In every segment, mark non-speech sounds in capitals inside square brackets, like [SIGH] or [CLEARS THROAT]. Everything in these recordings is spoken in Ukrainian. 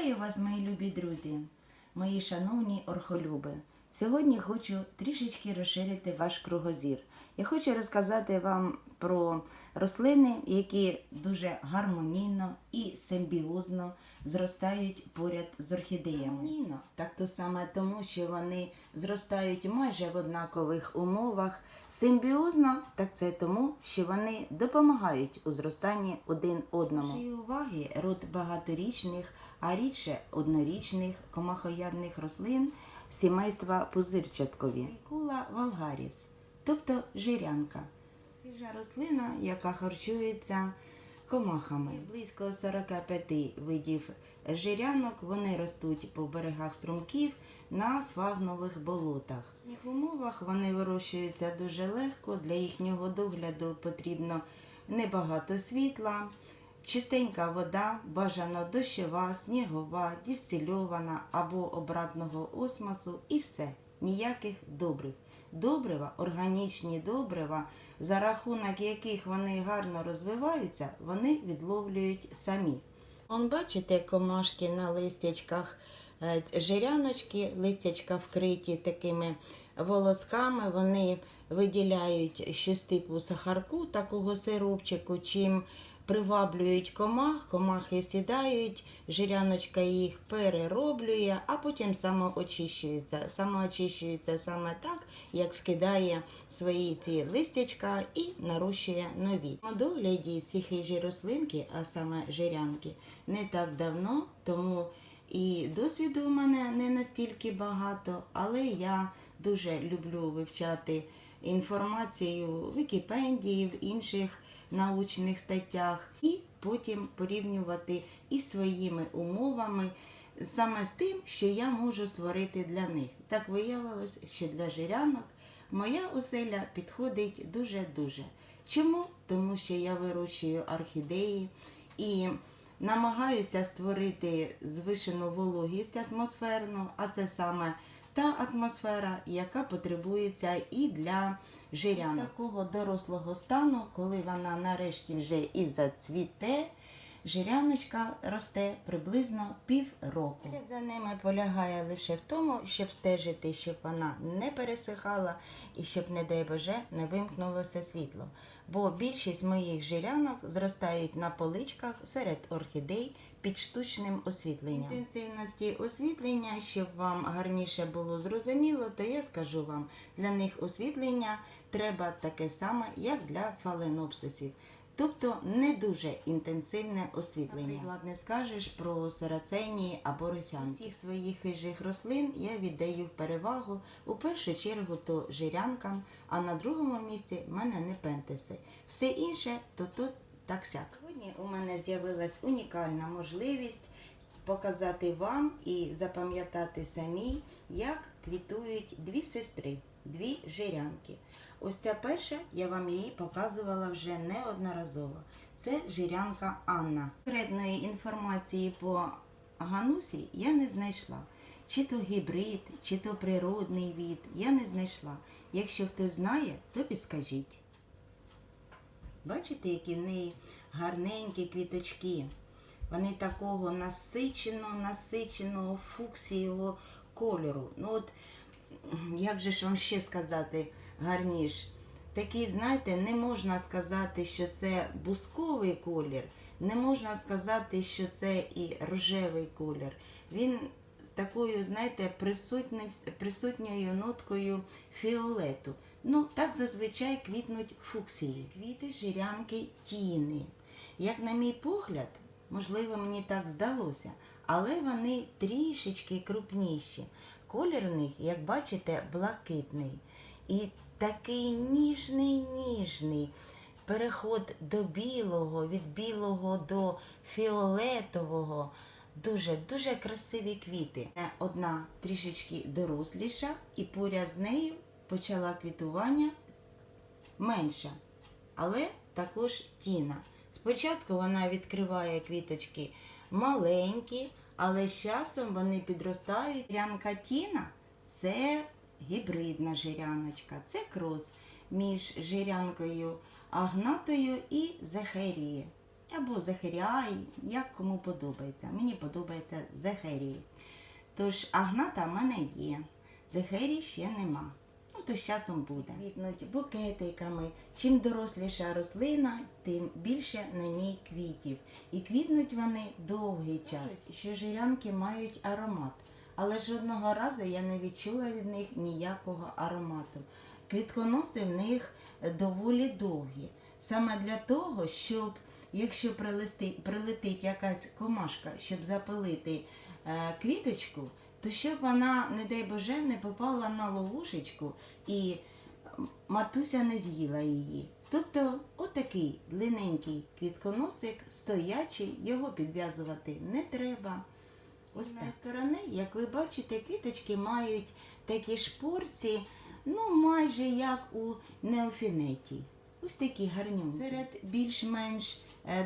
Вітаю вас, мої любі друзі, мої шановні орхолюби. Сьогодні хочу трішечки розширити ваш кругозір. Я хочу розказати вам про рослини, які дуже гармонійно і симбіозно зростають поряд з орхідеями. Так то саме тому, що вони зростають майже в однакових умовах. Симбіозно, так це тому, що вони допомагають у зростанні один одному. Вашої уваги род багаторічних, а рідше однорічних комахоядних рослин сімейства пузирчаткові. Кула валгаріс, тобто жирянка. Хижа рослина, яка харчується комахами. Близько 45 видів жирянок. Вони ростуть по берегах струмків на сфагнових болотах. В їх умовах вони вирощуються дуже легко. Для їхнього догляду потрібно небагато світла. Чистенька вода, бажано дощова, снігова, дистильована або обратного осмосу і все. Ніяких добрив. Добрива, органічні добрива, за рахунок яких вони гарно розвиваються, вони відловлюють самі. Он бачите комашки на листячках, е, жиряночки, листячка вкриті такими волосками, вони виділяють щось типу сахарку, такого сиропчику, чим приваблюють комах, комахи сідають, жиряночка їх перероблює, а потім самоочищується. Самоочищується саме так, як скидає свої ці листячка і нарощує нові. На догляді ці хижі рослинки, а саме жирянки, не так давно, тому і досвіду у мене не настільки багато, але я дуже люблю вивчати інформацію в Вікіпедії, в інших научних статтях, і потім порівнювати із своїми умовами, саме з тим, що я можу створити для них. Так виявилось, що для жирянок моя оселя підходить дуже-дуже. Чому? Тому що я вирощую орхідеї і намагаюся створити звишену вологість атмосферну, а це саме та атмосфера, яка потребується і для жирянок. Такого дорослого стану, коли вона нарешті вже і зацвіте, жиряночка росте приблизно пів року. За ними полягає лише в тому, щоб стежити, щоб вона не пересихала і щоб, не дай Боже, не вимкнулося світло. Бо більшість моїх жирянок зростають на поличках серед орхідей під штучним освітленням. Інтенсивності освітлення, щоб вам гарніше було зрозуміло, то я скажу вам, для них освітлення треба таке саме, як для фаленопсисів. Тобто не дуже інтенсивне освітлення. Наприклад, не скажеш про сараценії або росянки. Всіх своїх хижих рослин я віддаю перевагу у першу чергу то жирянкам, а на другому місці в мене не пентеси. Все інше то тут так сяк. Сьогодні у мене з'явилась унікальна можливість показати вам і запам'ятати самій, як квітують дві сестри, дві жирянки. Ось ця перша, я вам її показувала вже неодноразово. Це жирянка Анна. Конкретної інформації по Ганусі я не знайшла. Чи то гібрид, чи то природний від, я не знайшла. Якщо хтось знає, то підскажіть. Бачите, які в неї гарненькі квіточки. Вони такого насиченого, насиченого фуксієвого кольору. Ну от, як же ж вам ще сказати гарніш? Такий, знаєте, не можна сказати, що це бусковий колір, не можна сказати, що це і рожевий колір. Він такою, знаєте, присутньою ноткою фіолету. Ну, так зазвичай квітнуть фуксії. Квіти жирянки тіни. Як на мій погляд, можливо, мені так здалося, але вони трішечки крупніші. Колір них, як бачите, блакитний. І такий ніжний, ніжний. Переход до білого, від білого до фіолетового. Дуже дуже красиві квіти. Одна трішечки доросліша, і поряд з нею почала квітування менша, але також тіна. Спочатку вона відкриває квіточки маленькі, але з часом вони підростають. Жирянка тіна це гібридна жиряночка, це крос між жирянкою агнатою і зехерією. Або Зехеріай, як кому подобається. Мені подобається Зехерії. Тож агната в мене є, Зехерії ще нема. Ну, то з часом буде. Квітнуть букетиками. Чим доросліша рослина, тим більше на ній квітів. І квітнуть вони довгий час. Що жирянки мають аромат. Але жодного разу я не відчула від них ніякого аромату. Квітконоси в них доволі довгі. Саме для того, щоб якщо прилисти, прилетить якась комашка, щоб запилити е, квіточку, то щоб вона, не дай Боже, не попала на ловушечку і матуся не з'їла її. Тобто отакий длинненький квітконосик, стоячий, його підв'язувати не треба. Ось так. сторони, як ви бачите, квіточки мають такі шпорці, ну майже як у неофінеті. Ось такі гарнюнькі. Серед більш-менш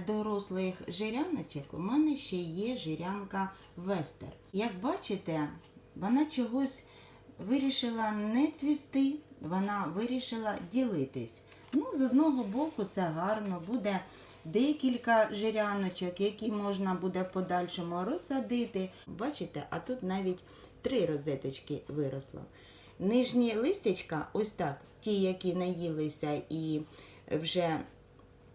дорослих жиряночок у мене ще є жирянка Вестер. Як бачите, вона чогось вирішила не цвісти, вона вирішила ділитись. Ну, з одного боку, це гарно, буде декілька жиряночок, які можна буде в подальшому розсадити. Бачите, а тут навіть три розеточки виросло. Нижні листячка, ось так, ті, які наїлися і вже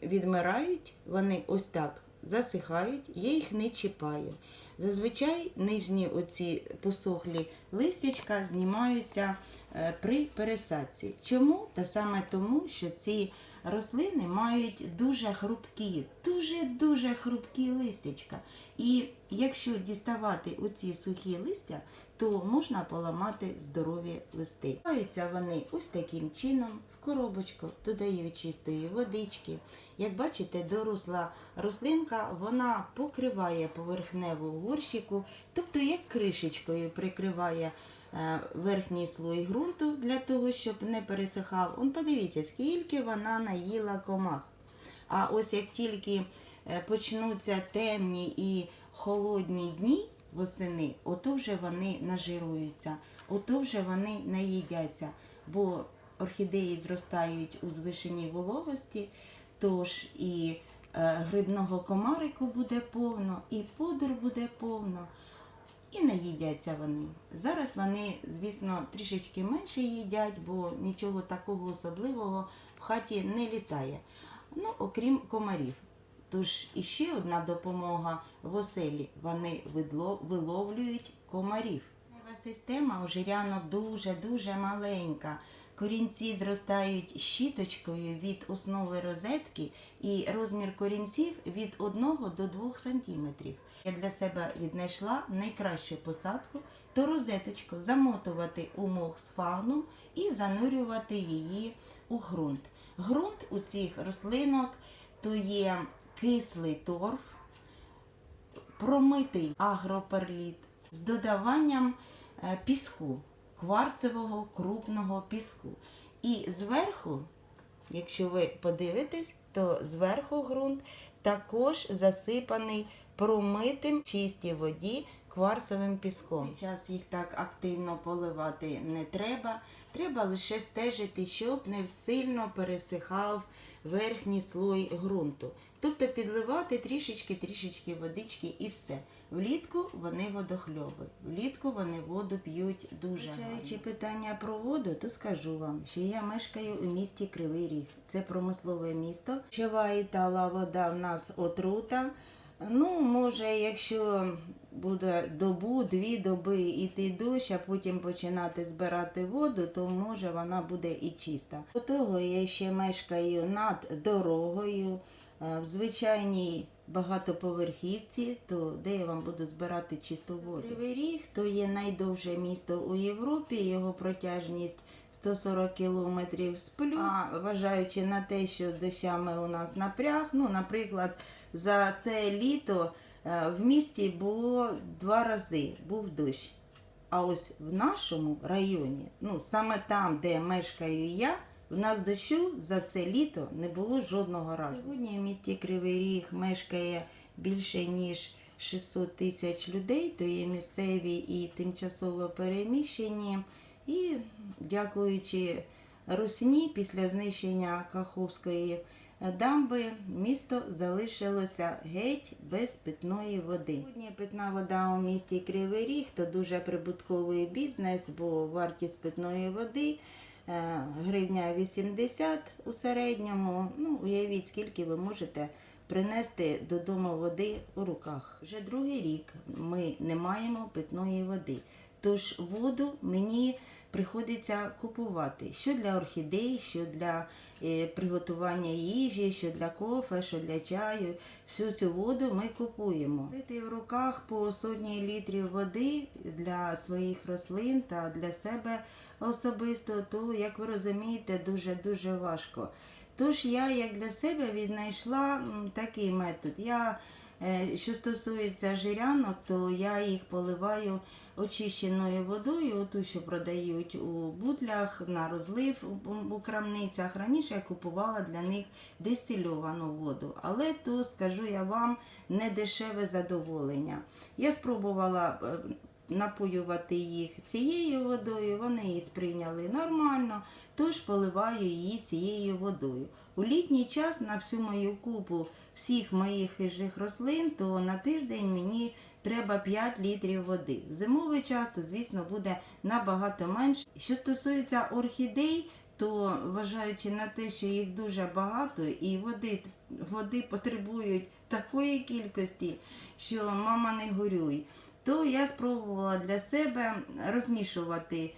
відмирають, вони ось так засихають, я їх не чіпаю. Зазвичай нижні оці посохлі листячка знімаються е, при пересадці. Чому? Та саме тому, що ці рослини мають дуже хрупкі, дуже-дуже хрупкі листячка. І якщо діставати оці сухі листя, то можна поламати здорові листи. Маються вони ось таким чином в коробочку, додаю чистої водички. Як бачите, доросла рослинка, вона покриває поверхневу горщику, тобто як кришечкою прикриває е, верхній слой ґрунту для того, щоб не пересихав. Он подивіться, скільки вона наїла комах. А ось як тільки е, почнуться темні і холодні дні восени, ото вже вони нажируються, ото вже вони наїдяться, бо орхідеї зростають у звишеній вологості, тож і е, грибного комарику буде повно, і подор буде повно. І не їдяться вони. Зараз вони, звісно, трішечки менше їдять, бо нічого такого особливого в хаті не літає. Ну, окрім комарів. Тож іще одна допомога в оселі. Вони виловлюють комарів. Система у жирянок дуже-дуже маленька. Корінці зростають щіточкою від основи розетки і розмір корінців від 1 до 2 см. Я для себе віднайшла найкращу посадку, то розеточку замотувати у мох з фагном і занурювати її у ґрунт. Ґрунт у цих рослинок то є кислий торф, промитий агроперліт з додаванням е, піску, кварцевого крупного піску. І зверху, якщо ви подивитесь, то зверху ґрунт також засипаний промитим чистій воді кварцевим піском. Час їх так активно поливати не треба. Треба лише стежити, щоб не сильно пересихав верхній слой ґрунту. Тобто підливати трішечки-трішечки водички і все. Влітку вони водохльоби, влітку вони воду п'ють дуже гарно. питання про воду, то скажу вам, що я мешкаю у місті Кривий Ріг. Це промислове місто. Чова і тала вода в нас отрута. Ну, може, якщо буде добу, дві доби йти дощ, а потім починати збирати воду, то може вона буде і чиста. До того я ще мешкаю над дорогою, е, в звичайній багатоповерхівці, то де я вам буду збирати чисту воду. Кривий Ріг то є найдовше місто у Європі, його протяжність 140 кілометрів з плюс. А вважаючи на те, що дощами у нас напряг, ну, наприклад, за це літо е, в місті було два рази, був дощ. А ось в нашому районі, ну саме там, де мешкаю я, в нас дощу за все літо не було жодного разу. Сьогодні в місті Кривий Ріг мешкає більше ніж 600 тисяч людей, то є місцеві і тимчасово переміщені. І дякуючи Русні після знищення Каховської дамби місто залишилося геть без питної води. Сьогодні питна вода у місті Кривий Ріг то дуже прибутковий бізнес, бо вартість питної води гривня 80 у середньому. Ну, уявіть, скільки ви можете принести додому води у руках. Вже другий рік ми не маємо питної води. Тож воду мені приходиться купувати. Що для орхідей, що для е, приготування їжі, що для кофе, що для чаю. Всю цю воду ми купуємо. Сити в руках по сотні літрів води для своїх рослин та для себе особисто, то, як ви розумієте, дуже-дуже важко. Тож я як для себе віднайшла такий метод. Я, що стосується жирянок, то я їх поливаю очищеною водою, ту, що продають у бутлях на розлив у, у крамницях. Раніше я купувала для них дистильовану воду, але то скажу я вам не дешеве задоволення. Я спробувала. е, Напоювати їх цією водою, вони її сприйняли нормально, тож поливаю її цією водою. У літній час на всю мою купу всіх моїх хижих рослин, то на тиждень мені треба 5 літрів води. В зимовий час, то, звісно, буде набагато менше. Що стосується орхідей, то вважаючи на те, що їх дуже багато і води, води потребують такої кількості, що мама не горюй, то я спробувала для себе розмішувати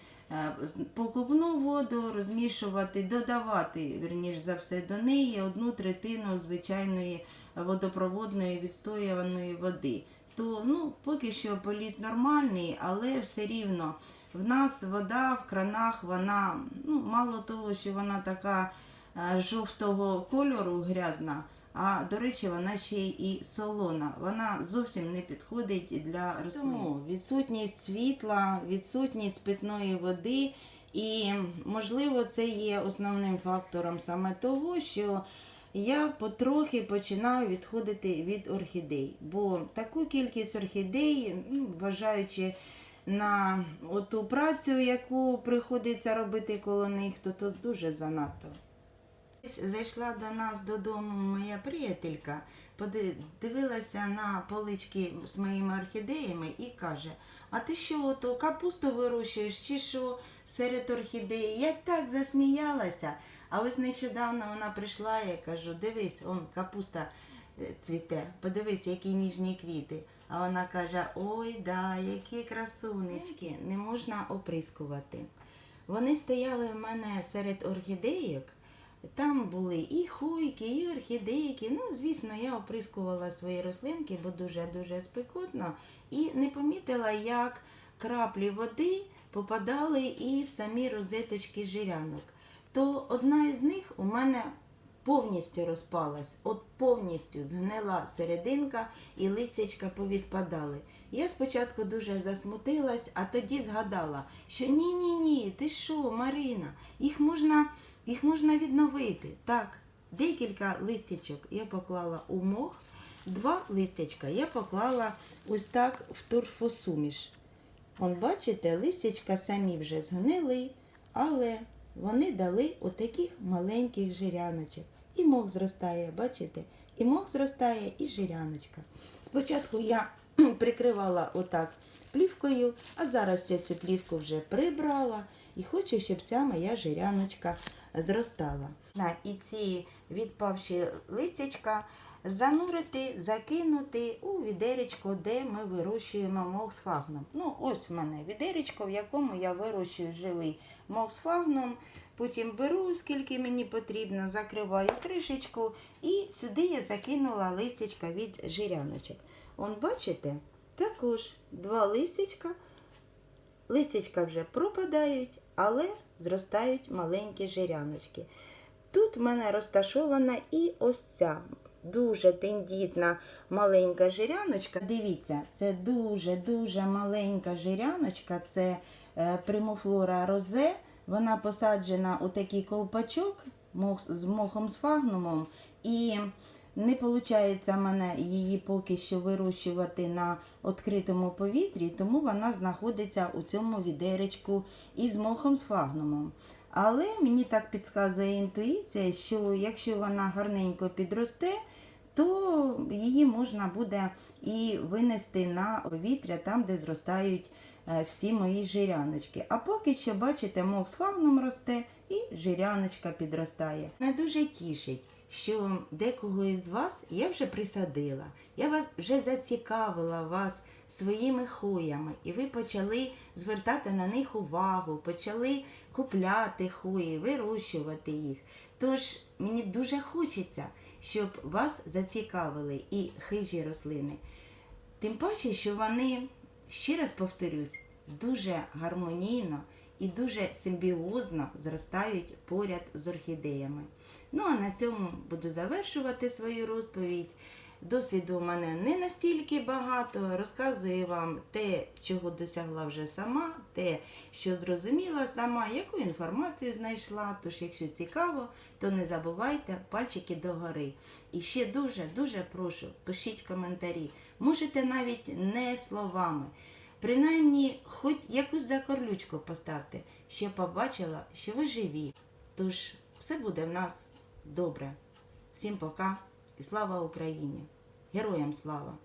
покупну воду, розмішувати, додавати, вірніш за все, до неї одну третину звичайної водопроводної відстоюваної води. То ну, поки що політ нормальний, але все рівно в нас вода в кранах, вона ну, мало того, що вона така е, жовтого кольору грязна, а до речі, вона ще і солона. Вона зовсім не підходить для рослин. Тому відсутність світла, відсутність питної води, і можливо це є основним фактором саме того, що я потрохи починаю відходити від орхідей, бо таку кількість орхідей, ну, вважаючи на ту працю, яку приходиться робити коло них, то тут дуже занадто. Зайшла до нас додому моя приятелька, поди- дивилася на полички з моїми орхідеями і каже: А ти що, ото капусту вирощуєш чи що серед орхідеї? Я так засміялася. А ось нещодавно вона прийшла, я кажу, дивись, он капуста е, цвіте, подивись, які ніжні квіти. А вона каже: Ой, да, які красунечки, не можна оприскувати. Вони стояли в мене серед орхідейок. Там були і хойки, і орхідейки. Ну, звісно, я оприскувала свої рослинки, бо дуже-дуже спекотно. І не помітила, як краплі води попадали і в самі розеточки жирянок. То одна із них у мене повністю розпалась, от повністю згнила серединка і лицячка повідпадали. Я спочатку дуже засмутилась, а тоді згадала, що ні, ні, ні, ти що, Марина, їх можна, їх можна відновити. Так, декілька листячок я поклала у мох, два листячка я поклала ось так в турфосуміш. Он, бачите, листячка самі вже згнили, але вони дали отаких маленьких жиряночок. І мох зростає, бачите? І мох зростає, і жиряночка. Спочатку я [CLEARS THROAT] прикривала отак плівкою, а зараз я цю плівку вже прибрала і хочу, щоб ця моя жиряночка зростала. І ці відпавші листячка занурити, закинути у відеречко, де ми вирощуємо мох з фагном. Ну, ось в мене відеречко, в якому я вирощую живий мох з фагном. Потім беру, скільки мені потрібно, закриваю кришечку і сюди я закинула листячка від жиряночок. Он, бачите, також два листячка. Листячка вже пропадають, але зростають маленькі жиряночки. Тут в мене розташована і ось ця дуже тендітна маленька жиряночка. Дивіться, це дуже-дуже маленька жиряночка, це примофлора розе. Вона посаджена у такий колпачок з мохом з фагнумом. І не виходить мене її поки що вирощувати на відкритому повітрі, тому вона знаходиться у цьому відеречку із мохом з фагнумом. Але мені так підказує інтуїція, що якщо вона гарненько підросте, то її можна буде і винести на повітря там, де зростають всі мої жиряночки. А поки що, бачите, мох з фагном росте і жиряночка підростає. Мене дуже тішить, що декого із вас я вже присадила. Я вас вже зацікавила вас своїми хоями, і ви почали звертати на них увагу, почали купляти хої, вирощувати їх. Тож мені дуже хочеться, щоб вас зацікавили і хижі рослини. Тим паче, що вони, ще раз повторюсь, дуже гармонійно і дуже симбіозно зростають поряд з орхідеями. Ну а на цьому буду завершувати свою розповідь. Досвіду у мене не настільки багато. Розказую вам те, чого досягла вже сама, те, що зрозуміла сама, яку інформацію знайшла. Тож, якщо цікаво, то не забувайте пальчики догори. І ще дуже-дуже прошу, пишіть коментарі. Можете навіть не словами. Принаймні, хоч якусь закорлючку поставте, щоб побачила, що ви живі. Тож все буде в нас добре. Всім пока і слава Україні! Героям слава!